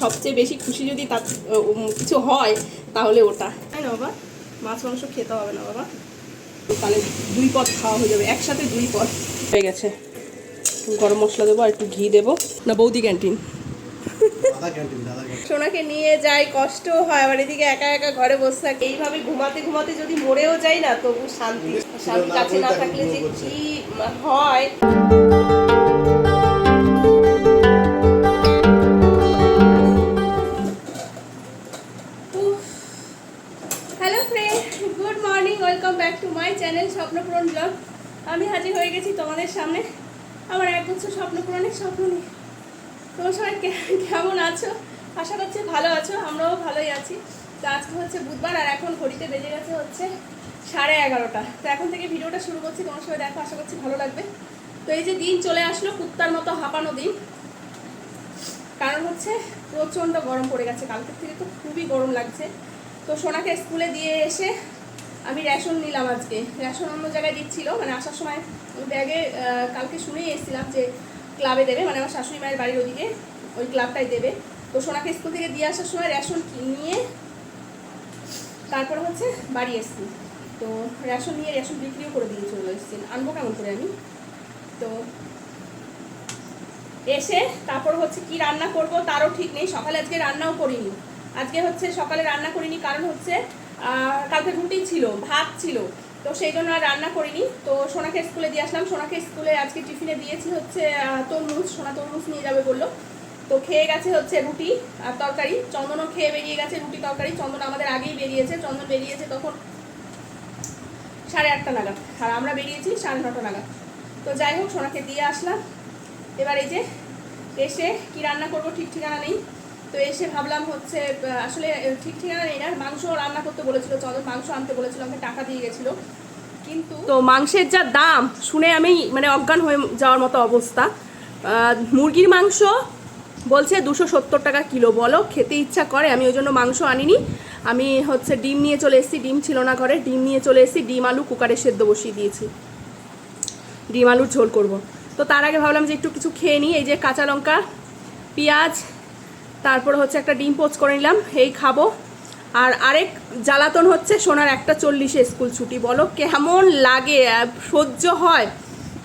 সবচেয়ে বেশি খুশি যদি তার কিছু হয় তাহলে ওটা। তাই না বাবা মাছ মাংস খেতে হবে না বাবা। তাহলে দুই পদ খাওয়া হয়ে যাবে একসাথে দুই পদ। হয়ে গেছে। গরম মশলা দেবো আর একটু ঘি দেবো। না বৌদি ক্যান্টিন। দাদা ক্যান্টিন সোনাকে নিয়ে যাই কষ্ট হয় আবার এদিকে একা একা ঘরে বসে থাকে। এইভাবে ঘুমাতে ঘুমাতে যদি মরেও যাই না তবু শান্তি। শান্তি কাছে না থাকলে যে কি হয়। তোমাদের সামনে। আমার এক বছর স্বপ্নপূরণের স্বপ্ন নেই তোমার সবাই কেমন আছো? আশা করছি ভালো আছো, আমরাও ভালোই আছি। তো আজকে হচ্ছে বুধবার আর এখন ঘড়িতে বেজে গেছে হচ্ছে সাড়ে এগারোটা। তো এখন থেকে ভিডিওটা শুরু করছি, তোমার সবাই দেখো, আশা করছি ভালো লাগবে। তো এই যে দিন চলে আসলো, কুত্তার মতো হাঁপানো দিন। কারণ হচ্ছে প্রচণ্ড গরম পড়ে গেছে, কালকের থেকে তো খুবই গরম লাগছে। তো সোনাকে স্কুলে দিয়ে এসে আমি রেশন নিলাম আজকে। রেশন অন্য জায়গায় দিচ্ছিল মানে আসার সময় ব্যাগে কালকে শুনেই এসেছিলাম যে ক্লাবে দেবে মানে আমার শাশুড়ি মায়ের বাড়ির ওদিকে ওই ক্লাবটাই দেবে। তো সোনাকে স্কুল থেকে দিয়ে আসার সময় রেশন নিয়ে তারপরে হচ্ছে বাড়ি এসেছি। তো রেশন নিয়ে রেশন বিক্রিও করে দিয়ে চলে এসেছি। আনব কেমন করে আমি? তো এসে তারপর হচ্ছে কি রান্না করব তারও ঠিক নেই। সকালে আজকে রান্নাও করিনি। আজকে হচ্ছে সকালে রান্না করিনি, কারণ হচ্ছে কালকে রুটি ছিল, ভাত ছিল। তো সেই জন্য আর রান্না করিনি। তো সোনাকে স্কুলে দিয়ে আসলাম। সোনাকে স্কুলে আজকে টিফিনে দিয়েছি হচ্ছে তরমুজ। সোনা তরমুজ নিয়ে যাবে বলল। তো খেয়ে গেছে হচ্ছে রুটি আর তরকারি। চন্দনও খেয়ে বেরিয়ে গেছে রুটি, তরকারি। চন্দন আমাদের আগেই বেরিয়েছে। চন্দন বেরিয়েছে তখন সাড়ে আটটা নাগাদ। আর আমরা বেরিয়েছি সাড়ে নটা নাগাদ। তো যাই হোক, সোনাকে দিয়ে আসলাম। এবার এই যে এসে কি রান্না করব ঠিক ঠিকানা নেই। তো এসে ভাবলাম হচ্ছে আসলে ঠিক ঠিকানা নেই না। মাংস রান্না করতে বলেছিল, চন্দন মাংস আনতে বলেছিল, আমাকে টাকা দিয়ে গেছিল। কিন্তু তো মাংসের যা দাম, শুনে আমি মানে অজ্ঞান হয়ে যাওয়ার মতো অবস্থা। মুরগির মাংস বলছে দুশো সত্তর টাকা কিলো। বলো, খেতে ইচ্ছা করে, আমি ওই জন্য মাংস আনিনি। আমি হচ্ছে ডিম নিয়ে চলে এসেছি, ডিম ছিল না ঘরে। ডিম নিয়ে চলে এসেছি, ডিম আলু কুকারে সেদ্ধ বসিয়ে দিয়েছি। ডিম আলুর ঝোল করব। তো তার আগে ভাবলাম যে একটু কিছু খেয়ে নিই। এই যে কাঁচা লঙ্কা, পেঁয়াজ তারপর হচ্ছে একটা ডিম পোচ করে নিলাম, এই খাব। আর আরেক জ্বালাতন হচ্ছে, সোনার একটা চল্লিশে স্কুল ছুটি, বলো কেমন লাগে? সহ্য হয়।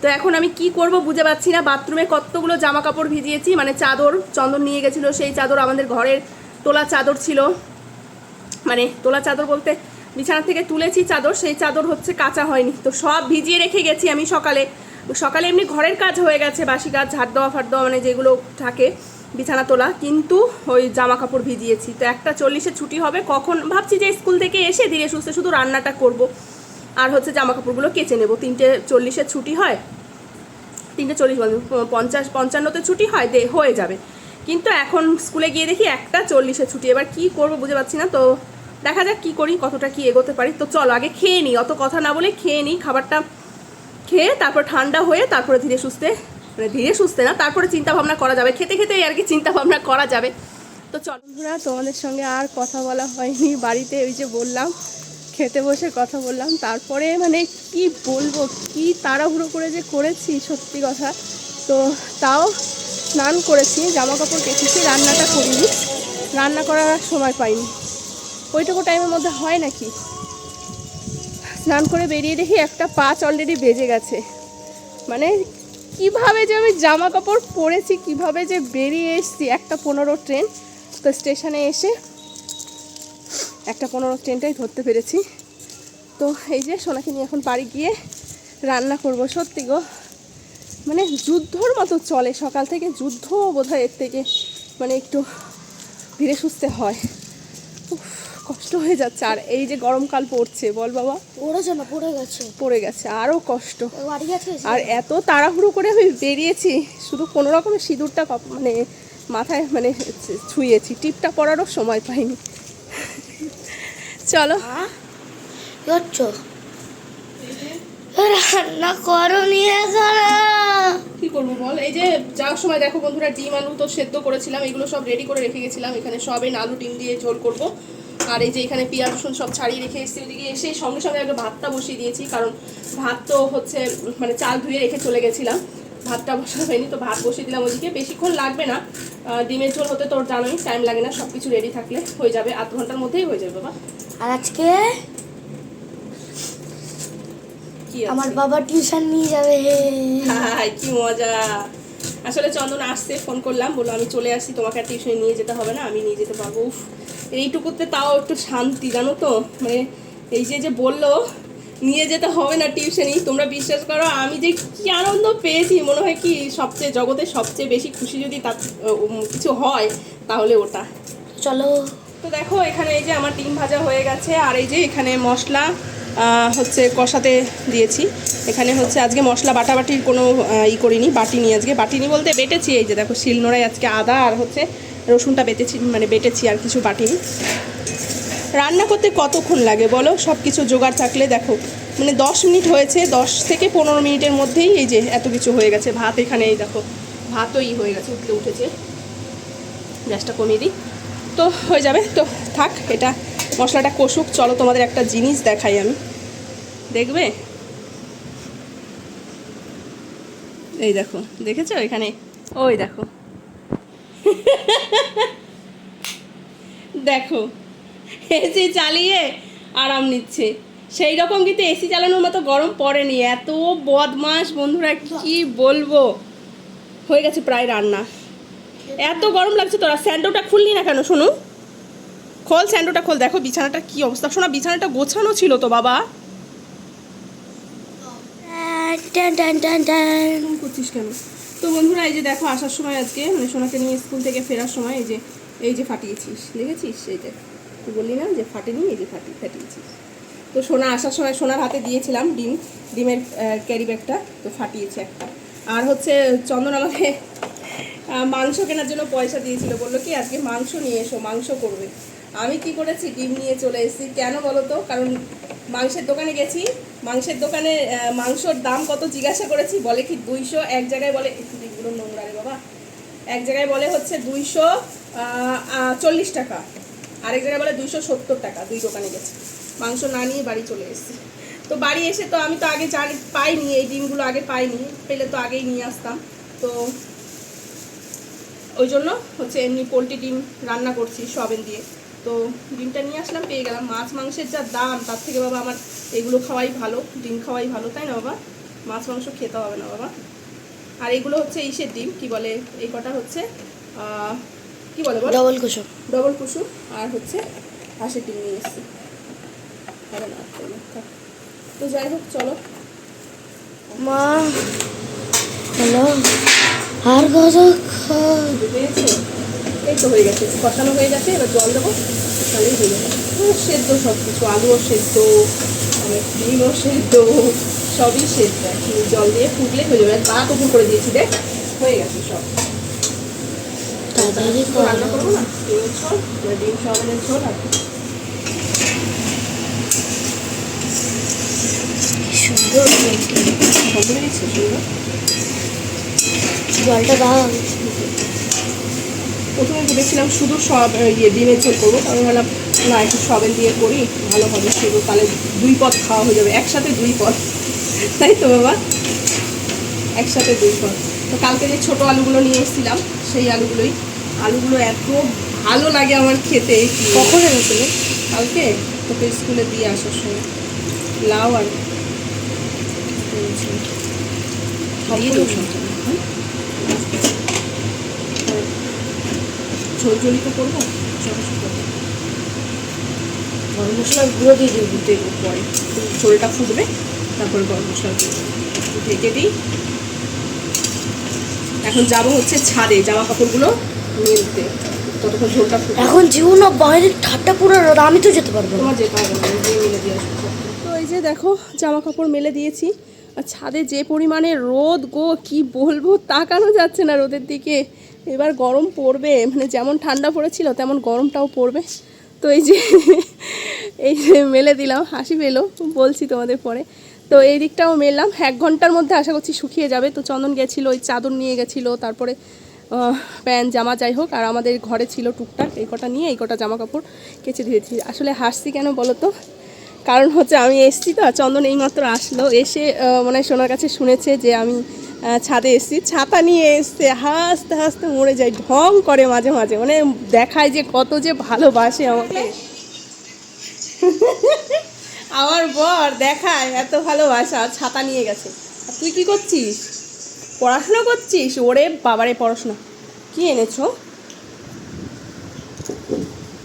তো এখন আমি কি করব বুঝে পাচ্ছি না, বাথরুমে কতগুলো জামা কাপড় ভিজিয়েছি মানে চাদর, চন্দন নিয়ে গেছিল, সেই চাদর আমাদের ঘরের তোলা চাদর ছিল। মানে তোলা চাদর বলতে বিছানা থেকে তুলেছি চাদর, সেই চাদর হচ্ছে কাঁচা হয়নি। তো সব ভিজিয়ে রেখে গেছি আমি সকালে। সকালে এমনি ঘরের কাজ হয়ে গেছে, বাসি কাজ, ঝাড় দেওয়া ফাট দেওয়া মানে যেগুলো থাকে। বিছানা তোলা, কিন্তু ওই জামা কাপড় ভিজিয়েছি। তো একটা চল্লিশে ছুটি হবে, কখন? ভাবছি যে স্কুল থেকে এসে ধীরে সুস্থে শুধু রান্নাটা করব। আর হচ্ছে জামা কাপড়গুলো কেচে নেব। তিনটে চল্লিশে ছুটি হয়, তিনটে চল্লিশ পঞ্চাশ, পঞ্চান্নতে ছুটি হয়, দে, হয়ে যাবে। কিন্তু এখন স্কুলে গিয়ে দেখি একটা চল্লিশে ছুটি। এবার কি করব বুঝে পাচ্ছি না। তো দেখা যাক কি করি, কতটা কি এগোতে পারি। তো চলো, আগে খেয়ে নিই। অত কথা না বলে খেয়ে নিই। খাবারটা খেয়ে তারপর ঠান্ডা হয়ে তারপরে ধীরে সুস্থে মানে ধীরে সুস্থে না, তারপরে চিন্তা ভাবনা করা যাবে। খেতে খেতেই আর কি চিন্তা ভাবনা করা যাবে। তো চলো। বন্ধুরা, তোমাদের সঙ্গে আর কথা বলা হয়নি। বাড়িতে ওই যে বললাম, খেতে বসে কথা বললাম। তারপরে মানে কি বলব, কি তাড়াহুড়ো করে যে করেছি, সত্যি কথা। তো তাও স্নান করেছি জামা কাপড় কেটেছি রান্নাটা করিনি। রান্না করার সময় পাইনি। ওইটুকু টাইমের মধ্যে হয় নাকি? স্নান করে বেরিয়ে দেখি একটা পাঁচ অলরেডি বেজে গেছে। মানে কীভাবে যে আমি জামা কাপড় পরেছি কীভাবে যে বেরিয়ে এসেছি একটা পনেরো ট্রেন তো স্টেশনে এসে একটা পনেরো ট্রেনটাই ধরতে পেরেছি। তো এই যে সোনাকে নিয়ে এখন বাড়ি গিয়ে রান্না করব। সত্যি গো মানে যুদ্ধর মতো চলে। সকাল থেকে যুদ্ধ বোধ হয় এর থেকে মানে একটু ধীরে সুস্থে হয়। উফ, কষ্ট হয়ে যাচ্ছে। আর এই যে গরমকাল পড়ছে বল বাবা। পড়েছে না পড়ে গেছে। পড়ে গেছে আরও কষ্ট। আর এত তাড়াহুড়ো করে আমি বেরিয়েছি শুধু কোনো রকমের সিঁদুরটা মানে মাথায় মানে ছুঁয়েছি টিপটা পরারও সময় পাইনি। চলো। রান্না করো নিয়ে কি করব বল? এই যে যাওয়ার সময় দেখো বন্ধুরা ডিম আলু তো সেদ্ধ করেছিলাম এগুলো সব রেডি করে রেখে গেছিলাম। এখানে সবে আলু ডিম দিয়ে ঝোল করব। আর এই যে এখানে পেঁয়াজ রসুন সব ছাড়িয়ে রেখে এসেছি ওদিকে এসে সঙ্গে সঙ্গে একটা ভাতটা বসিয়ে দিয়েছি কারণ ভাত তো হচ্ছে মানে চাল ধুয়ে রেখে চলে গেছিলাম। ভাতটা বসানো হয়নি তো ভাত বসিয়ে দিলাম ওদিকে বেশিক্ষণ লাগবে না ডিমের ঝোল হতে তোর জানোই টাইম লাগে না সব কিছু রেডি থাকলে হয়ে যাবে আধ ঘণ্টার মধ্যেই হয়ে যাবে বাবা। আর আজকে কি আমার? বাবা টিউশন নিয়ে যাবে। হাই কি মজা। আসলে চন্দন আসছে ফোন করলাম বলল আমি চলে আসছি তোমাকে আর টিউশনে নিয়ে যেতে হবে না আমি নিয়ে যেতে পারব উফ। এইটুকুতে তাও একটু শান্তি জানো তো? মানে এই যে যে বলল নিয়ে যেতে হবে না টিউশনই। তোমরা বিশ্বাস করো আমি যে কি আনন্দ পেয়েছি মনে হয় কি সবচেয়ে জগতে সবচেয়ে বেশি খুশি যদি তার কিছু হয় তাহলে ওটা। চলো। তো দেখো এখানে এই যে আমার ডিম ভাজা হয়ে গেছে আর এই যে এখানে মশলা হচ্ছে কষাতে দিয়েছি। এখানে হচ্ছে আজকে মশলা বাটাবাটির কোনো ই করিনি বাটিনি আজকে। বাটিনি বলতে বেটেছি এই যে দেখো শিলনোড়ায় আজকে আদা আর হচ্ছে রসুনটা বেটেছি মানে বেটেছি আর কিছু বাটিনি। রান্না করতে কতক্ষণ লাগে বলো? সব কিছু জোগাড় থাকলে দেখো মানে দশ মিনিট হয়েছে, দশ থেকে পনেরো মিনিটের মধ্যেই এই যে এত কিছু হয়ে গেছে। ভাত এখানে এই দেখো ভাতও ই হয়ে গেছে উঠতে উঠেছে। গ্যাসটা কমিয়ে দিই। তো হয়ে যাবে, তো থাক, এটা মশলাটা কষুক। চলো তোমাদের একটা জিনিস দেখাই আমি। দেখবে? এই দেখো, দেখেছ এখানে? ওই দেখো। দেখো এসি চালিয়ে আরাম নিচ্ছে। সেই রকম কিন্তু এসি চালানোর মতো গরম পড়েনি। এত বদমাস বন্ধুরা কি বলব? হয়ে গেছে প্রায় রান্না। এত গরম লাগছে তোরা স্যান্ডোটা খুললি না কেন শোনো খোল স্যান্ডোটা খোল দেখো বিছানাটা কি অবস্থা। শোনা বিছানাটা গোছানো ছিল তো বাবা। টান টান টান টান এরকম করছিস কেন? তো বন্ধুরা, এই যে দেখো, আসার সময় আজকে মানে সোনাকে নিয়ে স্কুল থেকে ফেরার সময় এই যে এই যে ফাটিয়েছিস, দেখেছিস? এই যে তুই বললি না, যে ফাটেনি এই যে ফাটি, ফাটিয়েছিস। তো সোনা, আসার সময় সোনার হাতে দিয়েছিলাম ডিম, ডিমের ক্যারি ব্যাগটা, তো ফাটিয়েছে একটা। আর হচ্ছে, চন্দন আমাকে মাংস কেনার জন্য পয়সা দিয়েছিল, বলল, কি, আজকে মাংস নিয়ে এসো, মাংস করবে। আমি কি করেছি, ডিম নিয়ে চলে এসেছি। কেন বলো তো? কারণ মাংসের দোকানে গেছি মাংসের দোকানে মাংসর দাম কত জিজ্ঞাসা করেছি, বলে কি দুইশো? এক জায়গায় বলে, একটু নোংরা রে বাবা। এক জায়গায় বলে হচ্ছে দুইশো চল্লিশ টাকা। আরেক জায়গায় বলে দুইশো সত্তর টাকা, দুই দোকানে গেছে। মাংস না নিয়ে বাড়ি চলে এসেছি। তো বাড়ি এসে তো আমি তো আগে জানি, পাইনি, এই ডিমগুলো আগে পাইনি, পেলে তো আগেই নিয়ে আসতাম। তো ওই জন্য হচ্ছে এমনি পোলট্রি ডিম রান্না করছি সবেন দিয়ে। তো ডিমটা নিয়ে আসলাম পেয়ে গেলাম। মাছ মাংসের যা দাম তার থেকে বাবা আমার এগুলো খাওয়াই ভালো ডিম খাওয়াই ভালো তাই না বাবা? মাছ মাংস খেতে হবে না বাবা। আর এগুলো হচ্ছে ইসের ডিম কি বলে? এই কটা হচ্ছে কি বলে ডবল কুসুম। ডবল কুসুম আর হচ্ছে হাঁসের ডিম নিয়ে এসেছি। তো যাই হোক চলো। মা হ্যালো আর কত পেয়েছ এই তো হয়ে গেছে কষানো হয়ে গেছে এবার জল দেবো তাহলেই হয়ে যাবে। সেদ্ধ সব কিছু আলুও সেদ্ধ ডিমও সেদ্ধ সবই সেদ্ধ। জল দিয়ে ফুটলে হয়ে যাবে। পা কখন করে দিয়েছি দেখ হয়ে গেছে সব। রান্না করব না? ডিমের ঝোল ডিম ঝোল আর সুন্দর। জলটা দাও। প্রথমে ভেবেছিলাম শুধু সব ইয়ে ডিমের ঝোল করব তারপর ভাবলাম না একটু সবেন দিয়ে করি ভালো হবে শুধু তাহলে দুই পদ খাওয়া হয়ে যাবে একসাথে দুই পদ। তাই তো বাবা? একসাথে দুই পদ। তো কালকে যে ছোটো আলুগুলো নিয়ে এসেছিলাম সেই আলুগুলোই। আলুগুলো এত ভালো লাগে আমার খেতে কখন এনেছিলে? কালকে? তোকে স্কুলে দিয়ে আসার সময়। লাউ আর দিয়ে দেবো সব জায়গায়, হুম? আর ঝোল তো করব সব কিছু করব গরম মশলার গুঁড়ো দিয়ে দিবি দেবো পরে। ঝোলটা ফুটবে তারপরে গরম মশলা দিয়ে দেবো। একটু ঢেকে দিই। এখন যাব হচ্ছে ছাদে জামা কাপড়গুলো মেলতে ততক্ষণ ঝোলটা ফুটবে। এখন যেও না বাইরে ঠাট্টা পুরো রোদ আমি তো যেতে পারব তোমার যেতে হবে না গিয়ে মেলে দিয়ে আসব। তো এই যে দেখো জামা কাপড় মেলে দিয়েছি। আর ছাদে যে পরিমাণে রোদ গো কি বলব তাকানো যাচ্ছে না রোদের দিকে। এবার গরম পড়বে মানে যেমন ঠান্ডা পড়েছিল তেমন গরমটাও পড়বে। তো এই যে এই যে মেলে দিলাম, হাসি পেল, বলছি তোমাদের পরে। তো এই দিকটাও মেললাম, এক ঘণ্টার মধ্যে আশা করছি শুকিয়ে যাবে। তো চন্দন গেছিল, ওই চাদর নিয়ে গেছিল, তারপরে প্যান্ট, জামা যাই হোক, আর আমাদের ঘরে ছিল টুকটাক, এই কটা নিয়ে, এই কটা জামা কাপড় কেচে দিয়েছি। আসলে হাসছি কেন বলো তো? কারণ হচ্ছে আমি এসছি তো চন্দন এইমাত্র আসলো। এসে মানে সোনার কাছে শুনেছে যে আমি ছাদে এসেছি। ছাতা নিয়ে এসছে হাসতে হাসতে মরে যায় ঢং করে মাঝে মাঝে। মানে দেখায় যে কত যে ভালোবাসে আমাকে। আমার বর দেখায় এত ভালোবাসা ছাতা নিয়ে গেছে। আর তুই কি করছিস? পড়াশোনা করছিস? ওরে বাবারে, পড়াশোনা। কি এনেছো?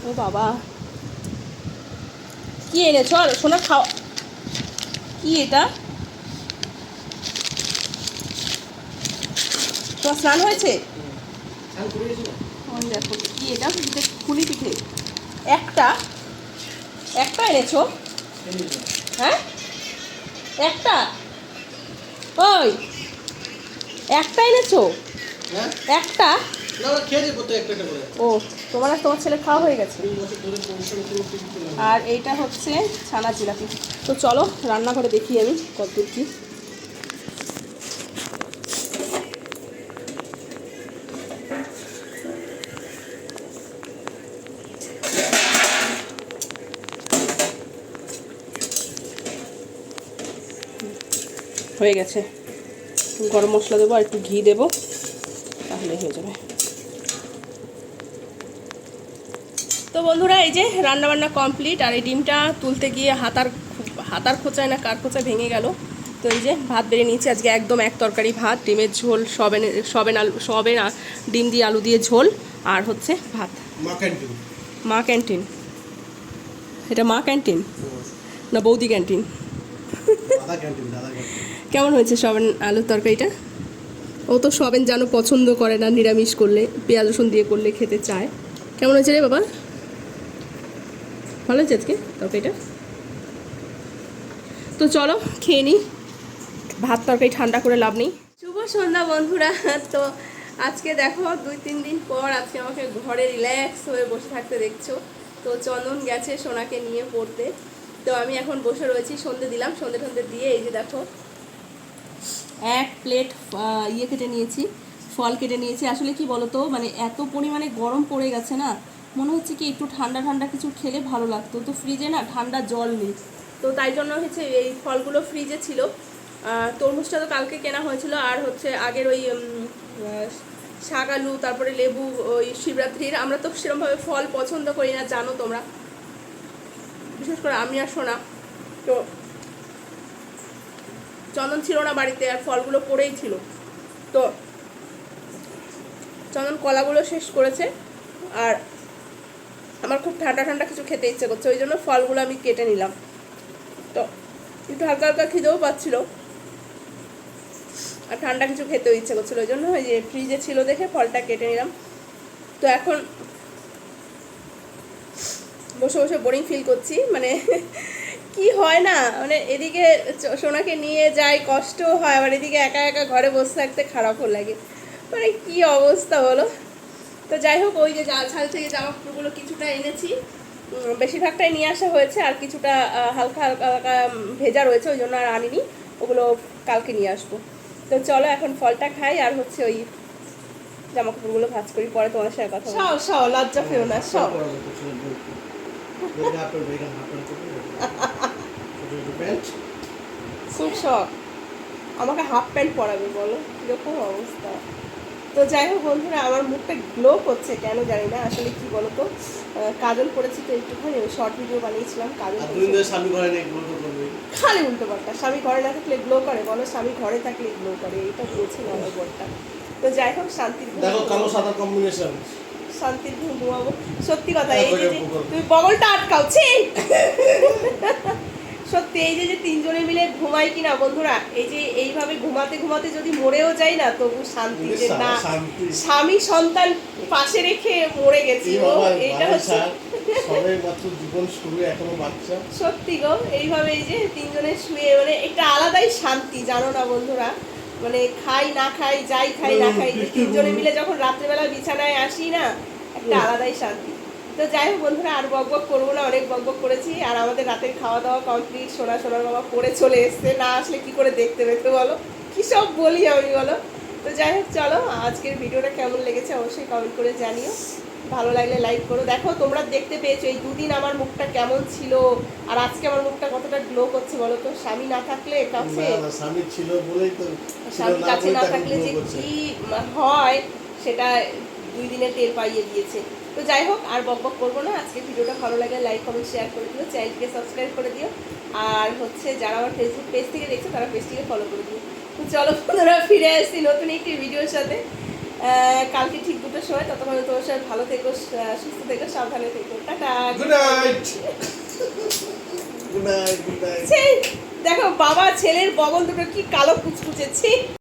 ও বাবা। কি এনেছো? আর শোনা খাওয়া কি এটা? তোমার স্নান হয়েছে? দেখো কি এটা? পিঠে খুলি পিঠে। একটা একটা এনেছো? হ্যাঁ? একটা? ওই একটা এনেছো? হ্যাঁ? একটা। ও তোমার আর তোমার ছেলে খাওয়া হয়ে গেছে। আর এইটা হচ্ছে ছানা জিলাপি। তো চলো রান্নাঘরে দেখি আমি কত কি হয়ে গেছে। গরম মশলা দেবো আর একটু ঘি দেবো তাহলে হয়ে যাবে। তো বন্ধুরা এই যে রান্না বান্না কমপ্লিট আর এই ডিমটা তুলতে গিয়ে হাতার হাতার খোঁচায় না কার খোঁচায় ভেঙে গেল। তো এই যে ভাত বেড়ে নিয়েছি আজকে একদম এক তরকারি ভাত ডিমের ঝোল সবেন সবেন আলু সবেন ডিম দিয়ে আলু দিয়ে ঝোল আর হচ্ছে ভাত। মা ক্যান্টিন। এটা মা ক্যান্টিন? না বৌদি ক্যান্টিন? কেমন হয়েছে সবেন আলুর তরকারিটা? ও তো সবেন যেন পছন্দ করে না, নিরামিষ করলে, পেঁয়াজ রসুন দিয়ে করলে খেতে চায়। কেমন হয়েছে রে বাবা? ভালো হয়েছে আজকে তরকারিটা? তো চলো, খেয়ে নিই ভাত তরকারি ঠান্ডা করে লাভ নেই। শুভ সন্ধ্যা বন্ধুরা। তো আজকে দেখো, দুই, তিন দিন পর আজকে আমাকে ঘরে রিল্যাক্স হয়ে বসে থাকতে দেখছ। তো চন্দন গেছে সোনাকে নিয়ে পড়তে। তো আমি এখন বসে রয়েছি, সন্ধে দিলাম, সন্ধে সন্ধে দিয়ে এই যে দেখো, এক প্লেট ইয়ে কেটে নিয়েছি, ফল কেটে নিয়েছি। আসলে কি বলতো মানে এত পরিমাণে গরম পড়ে গেছে না, মনে হচ্ছে কি একটু ঠান্ডা ঠান্ডা কিছু খেলে ভালো লাগতো। তো ফ্রিজে না ঠান্ডা জল নেই। তো তাই জন্য হচ্ছে এই ফলগুলো ফ্রিজে ছিল। তরমুজটা তো কালকে কেনা হয়েছিল, আর হচ্ছে আগের ওই শাক আলু, তারপরে লেবু, ওই শিবরাত্রির, আমরা তো সেরকমভাবে ফল পছন্দ করি না, জানো তোমরা। বিশেষ করে আমি আর সোনা। তো চন্দন ছিল না বাড়িতে আর ফলগুলো পড়েই ছিল। তো চন্দন কলাগুলো শেষ করেছে আর আমার খুব ঠান্ডা ঠান্ডা কিছু খেতে ইচ্ছে করছে, ওই জন্য ফলগুলো আমি কেটে নিলাম। তো একটু হালকা হালকা খিদেও পাচ্ছিল। আর ঠান্ডা কিছু খেতেও ইচ্ছে করছিল, ওই জন্য ওই যে ফ্রিজে ছিল দেখে ফলটা কেটে নিলাম। তো এখন বসে বসে বোরিং ফিল করছি মানে কি হয় না? মানে এদিকে সোনাকে নিয়ে যাই কষ্ট হয় আবার এদিকে একা একা ঘরে বসে থাকতে খারাপও লাগে। মানে কি অবস্থা বলো? তো যাই হোক ওই যে ছাল থেকে জামা কাপড়গুলো কিছুটা এনেছি। বেশিরভাগটাই নিয়ে আসা হয়েছে আর কিছুটা হালকা হালকা হালকা ভেজা রয়েছে ওই জন্য আর আনিনি। ওগুলো কালকে নিয়ে আসব। তো চলো এখন ফলটা খাই আর হচ্ছে ওই জামা কাপড়গুলো ভাজ করি পরে তোমার সাথে কথা সব সব লজ্জা পেও না সব খুব শখ। আমাকে হাফ প্যান্ট পরাবে বলো। কীরকম অবস্থা। তো যাই হোক বন্ধুরা আমার মুখটা গ্লো করছে কেন জানি না। আসলে কি বলো তো কাজল পড়েছি তো একটুখানি। শর্ট ভিডিও বানিয়েছিলাম কাজল। খালি উল্টো পাল্টা। স্বামী ঘরে না থাকলে গ্লো করে বলো। স্বামী ঘরে থাকলে গ্লো করে। এটা বলছি না আমার বরটা। তো যাই হোক শান্তির ঘুম দেখো কালো সাদা কম্বিনেশন শান্তির ঘুম ঘুমাবো। সত্যি কথা এই যে। তুমি বগলটা আটকাও ছি! সত্যি এই যে যে তিনজনে মিলে ঘুমাই কিনা বন্ধুরা এই যে এইভাবে ঘুমাতে ঘুমাতে যদি মরেও যাই না তবু শান্তি যে না স্বামী সন্তান পাশে রেখে মরে গেছি এইটা হচ্ছে সত্যি গো এইভাবে এই যে তিনজনে শুয়ে মানে একটা আলাদাই শান্তি জানো না বন্ধুরা। মানে খাই না খাই যাই খাই না খাই তিনজনে মিলে যখন রাত্রেবেলা বিছানায় আসি না একটা আলাদাই শান্তি। তো যাই হোক বন্ধুরা আর বক বক করব না অনেক বক বক করেছি। আর আমাদের রাতের খাওয়া দাওয়া কমপ্লিট সোনা সোনার বাবা পরে চলে এসছে। না আসলে কি করে দেখতে পেতে বলো? কী সব বলি আমি বলো? তো যাই হোক চলো আজকের ভিডিওটা কেমন লেগেছে অবশ্যই কমেন্ট করে জানিও। ভালো লাগলে লাইক করো। দেখো তোমরা দেখতে পেয়েছ এই দুদিন আমার মুখটা কেমন ছিল আর আজকে আমার মুখটা কতটা গ্লো করছে বলো তো? স্বামী না থাকলে কাছে স্বামী ছিল বলেই তো স্বামী কাছে না থাকলে যে কি হয় সেটা দুই দিনে টের পাইয়ে দিয়েছে। তো যাই হোক আর বক বক করব না। আজকে ভিডিওটা ভালো লাগে লাইক কমেন্ট শেয়ার করে দিও। চ্যানেলটিকে সাবস্ক্রাইব করে দিও। আর হচ্ছে যারা আমার ফেসবুক পেজ থেকে দেখছ তারা পেজটিকে ফলো করে দিও। চলো বন্ধুরা ফিরে আসছি নতুন একটি ভিডিওর সাথে। আহ, কালকে ঠিক দুটোর সময় ততক্ষণ তোমার সাথে ভালো থেকো সুস্থ থেকো সাবধানে থেকো। টাটা। গুড নাইট দেখো বাবা ছেলের বগল দুটো কি কালো কুচকুচে ছি।